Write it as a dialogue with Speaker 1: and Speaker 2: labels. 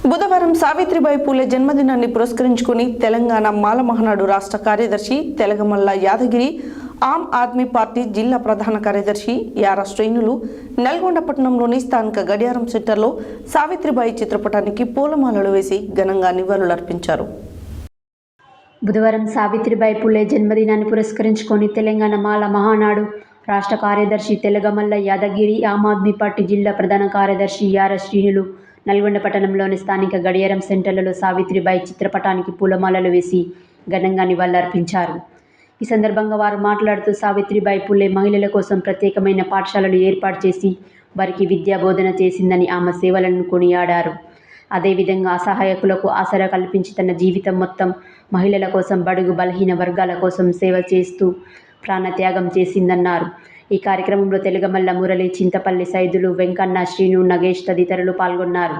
Speaker 1: బుధవారం సావిత్రిబాయి పూలే జన్మదినాన్ని పురస్కరించుకుని తెలంగాణ మాల మహనాడు రాష్ట్ర కార్యదర్శి తెలగమల్ల యాదగిరి ఆమ్ ఆద్మీ పార్టీ జిల్లా ప్రధాన కార్యదర్శి యారా శ్రేణులు నల్గొండ పట్టణంలోని స్థానిక గడియారం సెంటర్లో సావిత్రిబాయి చిత్రపటానికి పూలమాలలు వేసి ఘనంగా నివాళులర్పించారు.
Speaker 2: బుధవారం సావిత్రిబాయి పూలే జన్మదినాన్ని పురస్కరించుకొని తెలంగాణ మాల మహానాడు రాష్ట్ర కార్యదర్శి తెలగమల్ల యాదగిరి ఆమ్ ఆద్మీ పార్టీ జిల్లా ప్రధాన కార్యదర్శి యార శ్రీనులు నల్గొండ పట్టణంలోని స్థానిక గడియారం సెంటర్లలో సావిత్రిబాయి చిత్రపటానికి పూలమాలలు వేసి ఘనంగా నివాళులర్పించారు. ఈ సందర్భంగా వారు మాట్లాడుతూ సావిత్రిబాయి పులే మహిళల కోసం ప్రత్యేకమైన పాఠశాలలు ఏర్పాటు చేసి వారికి విద్యా బోధన చేసిందని ఆమె సేవలను కొనియాడారు. అదేవిధంగా అసహాయకులకు ఆసరా కల్పించి తన జీవితం మొత్తం మహిళల కోసం బడుగు బలహీన వర్గాల కోసం సేవ చేస్తూ ప్రాణత్యాగం చేసిందన్నారు. ఈ కార్యక్రమంలో తెలుగమల్ల మురళి చింతపల్లి సైదులు వెంకన్న శ్రీను నగేష్ తదితరులు పాల్గొన్నారు.